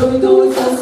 Руйнуються